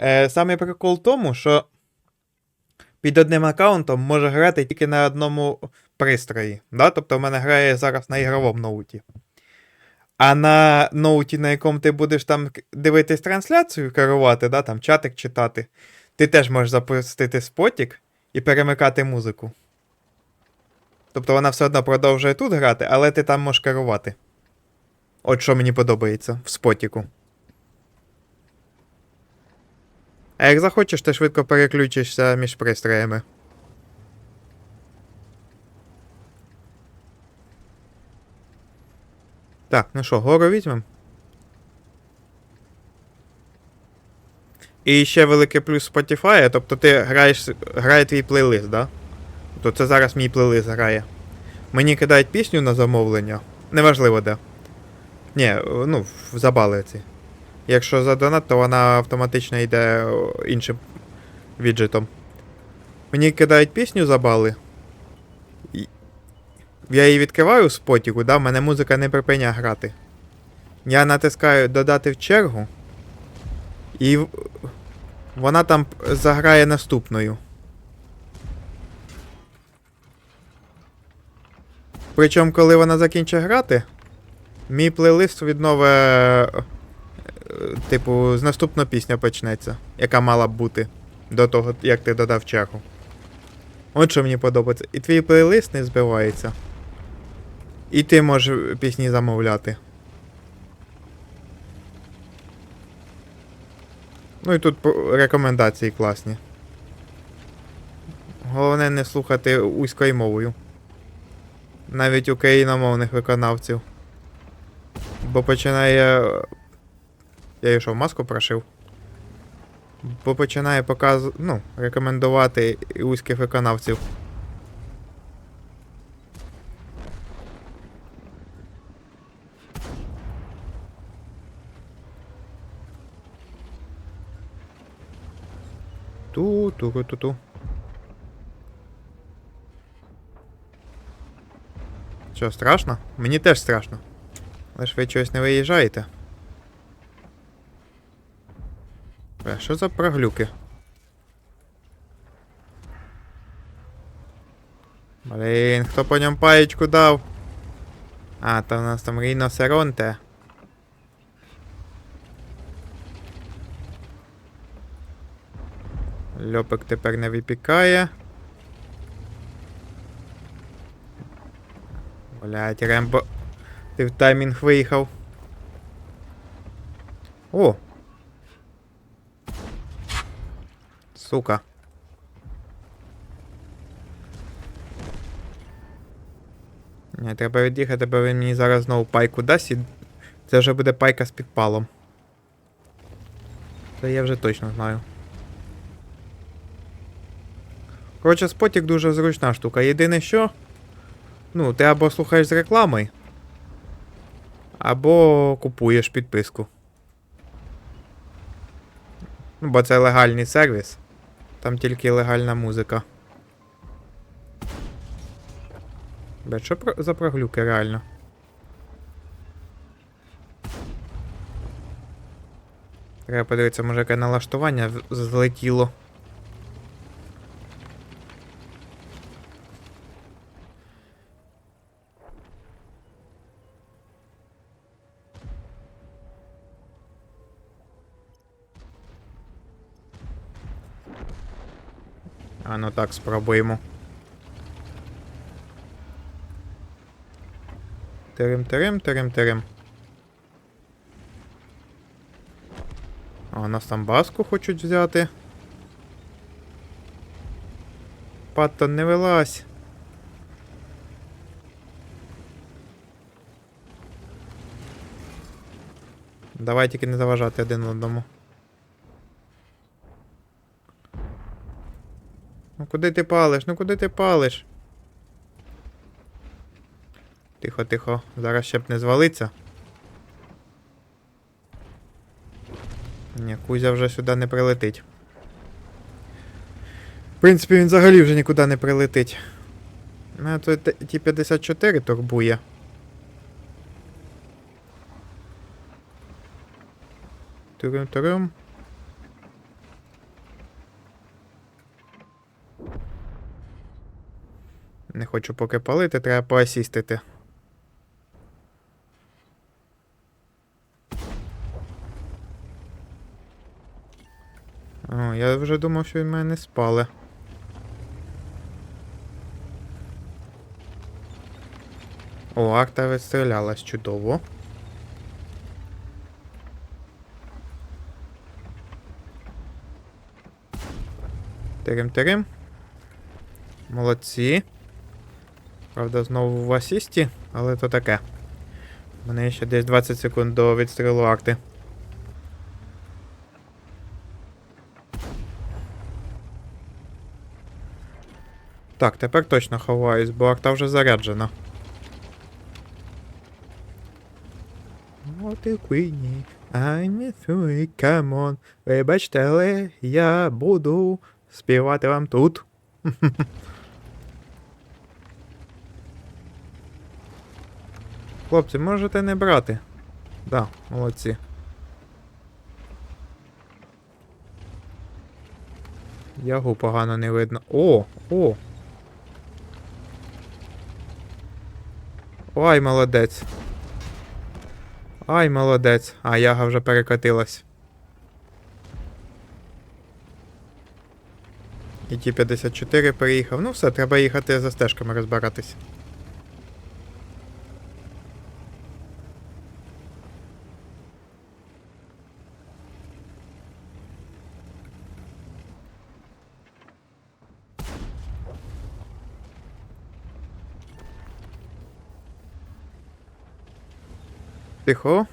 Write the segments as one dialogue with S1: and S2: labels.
S1: Е, саме прикол в тому, що під одним аккаунтом може грати тільки на одному пристрої. Да? Тобто в мене грає зараз на ігровому ноуті. А на ноуті, на якому ти будеш там дивитись трансляцію, керувати, да? там чатик читати, ти теж можеш запустити спотік і перемикати музику. Тобто вона все одно продовжує тут грати, але ти там можеш керувати. От що мені подобається в спотіку. А як захочеш, ти швидко переключишся між пристроями. Так, ну що, гору візьмемо. І ще великий плюс Spotify, тобто ти граєш, грає твій плейлист, да? Тобто це зараз мій плейлист грає. Мені кидають пісню на замовлення. Неважливо де. Ні, ну, в забали ці. Якщо за донат, то вона автоматично йде іншим віджитом. Мені кидають пісню за бали. Я її відкриваю в спотіку, да, мене музика не припиняє грати. Я натискаю додати в чергу. І вона там заграє наступною. Причому, коли вона закінчить грати, мій плейлист віднове. Типу, з наступна пісня почнеться, яка мала б бути до того, як ти додав чергу. От що мені подобається. І твій плейлист не збивається. І ти можеш пісні замовляти. Ну і тут рекомендації класні. Головне не слухати узькою мовою. Навіть україномовних виконавців. Бо починає. Я її що, в маску прошив? Бо починає показ... ну, рекомендувати узьких виконавців. ту ту ту ту Що, страшно? Мені теж страшно. Але ви чогось не виїжджаєте. Бля, що за проглюки? Блін, хто по ньому паєчку дав? А, то в нас там ріноцеронте. Льопик тепер не випікає. Блять, Рембо. Ти в таймінг виїхав. О! Сука. Ні, треба від'їхати, бо він мені зараз знову пайку дасть і це вже буде пайка з підпалом. Це я вже точно знаю. Коротше, спотік дуже зручна штука. Єдине що. Ну, ти або слухаєш з реклами, або купуєш підписку. Ну, бо це легальний сервіс. Там тільки легальна музика. Бля, що за проглюки реально? Треба подивитися, може яке налаштування злетіло. А ну так, спробуємо. Терем, терем, терем, терем. А, нас там баску хочуть взяти. Паттон не вилазь. Давай тільки не заважати один одному. Куди ти палиш? Ну куди ти палиш? Тихо, тихо, зараз ще б не звалиться. Ні, Кузя вже сюди не прилетить. В принципі, він взагалі вже нікуди не прилетить. Мене то ті 54 турбує. Турум-турум. Не хочу поки палити, треба поасістити. О, я вже думав, що він мене не спали. О, арта відстрілялась чудово. Терем-терем. Молодці. Правда, знову в асісті, але то таке. У мене ще десь 20 секунд до відстрілу арти. Так, тепер точно ховаюсь, бо арта вже заряджена. От і Queenie, I'm furry, come on. Вибачте, але я буду співати вам тут. Хлопці, можете не брати. Да, молодці. Ягу погано не видно. О! О! Ой, молодець. Ай, молодець. А яга вже перекотилась. І ті 54 переїхав. Ну все, треба їхати за стежками розбиратись. Тихо.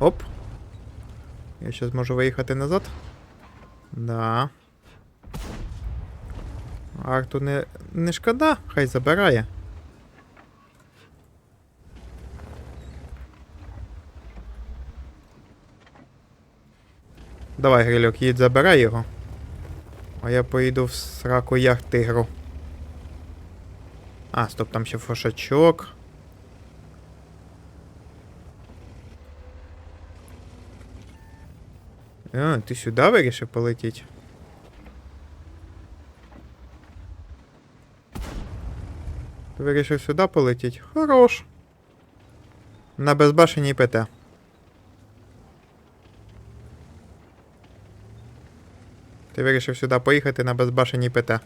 S1: Оп. Я сейчас можу виїхати назад. Да. Арту не, не шкода, хай забирає. Давай, Грильок, їдь, забирай його. А я поїду в сраку яхт тигру. А, стоп, там ще фошачок. А, ти сюди вирішив полетіти? Ти вирішив сюди полетіти? Хорош. На безбашеній ПТ. Ти вирішив сюди поїхати на безбашеній ПТ.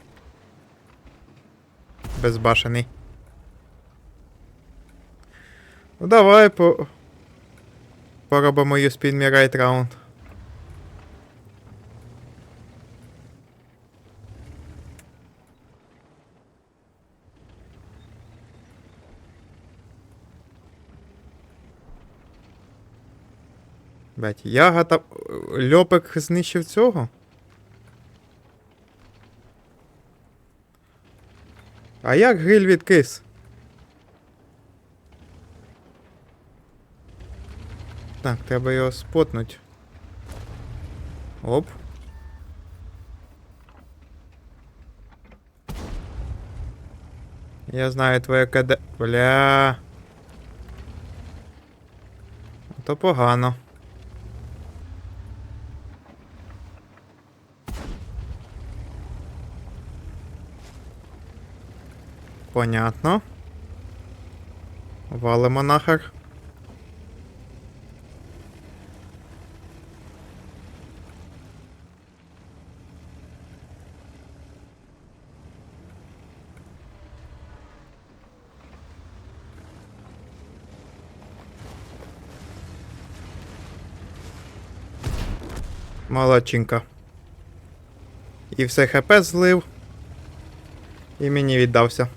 S1: Безбашений. Ну давай по. Поробимо Spin Me Right Round. Блять, яга та. Льопик знищив цього? А як гриль відкис? Так, треба його спотнуть. Оп. Я знаю твоє КД. Бля. То погано. Понятно. Валимо нахер. Молодчинка. І все ХП злив. І мені віддався.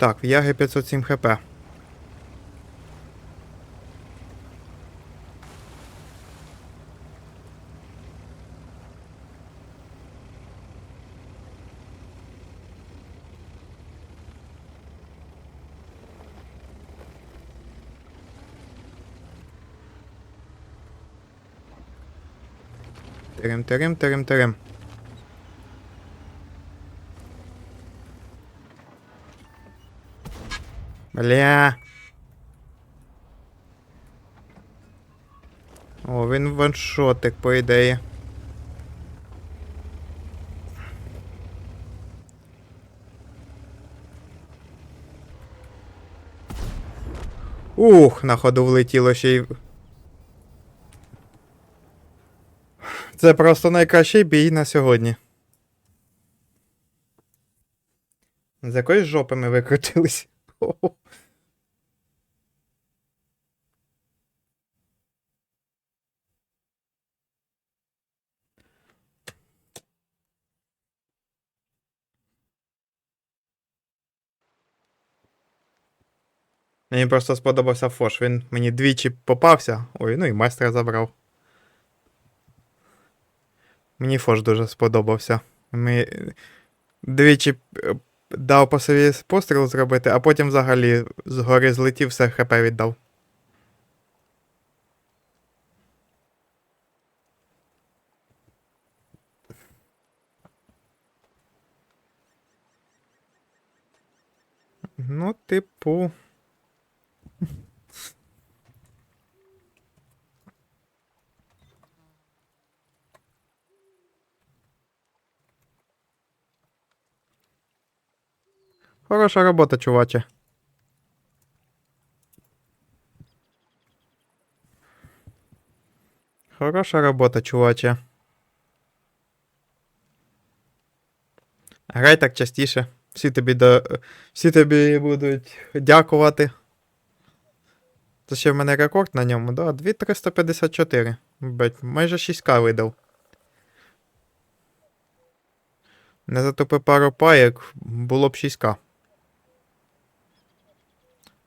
S1: Так, в Яги 507 хп. Терем, терем, терем, терем. Бля. О, він ваншотик, по ідеї. Ух, на ходу влетіло ще й. Це просто найкращий бій на сьогодні. З якої жопи ми викрутились? Хо-хо. Мені просто сподобався Фош. Він мені двічі попався. Ой, ну і майстра забрав. Мені Фош дуже сподобався. Ми двічі е, дав по собі постріл зробити, а потім взагалі згори злетів, все хп віддав. Ну, типу. Хороша робота, чуваче. Хороша робота, чуваче. Грай так частіше. Всі тобі до... Всі тобі будуть дякувати. Це ще в мене рекорд на ньому, да? 2354. Бать, майже 6к видав. Не затопи пару паєк, було б 6к.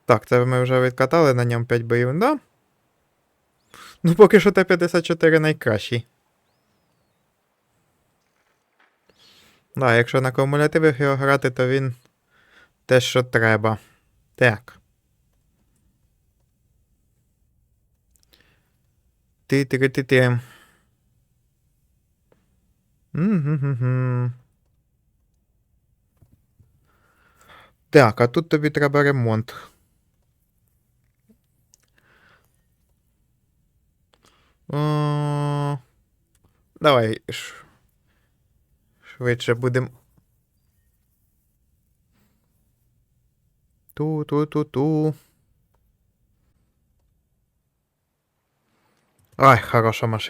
S1: Так, це ми вже відкатали на ньому 5 боїв, да? Ну, поки що Т-54 найкращий. Да, якщо на кумулятивах його грати, то він те, що треба. Так. ти ти ти ти Так, а тут тобі треба ремонт. О, Давай. Швидше будем. Ту-ту-ту-ту. Ай, хороша машина.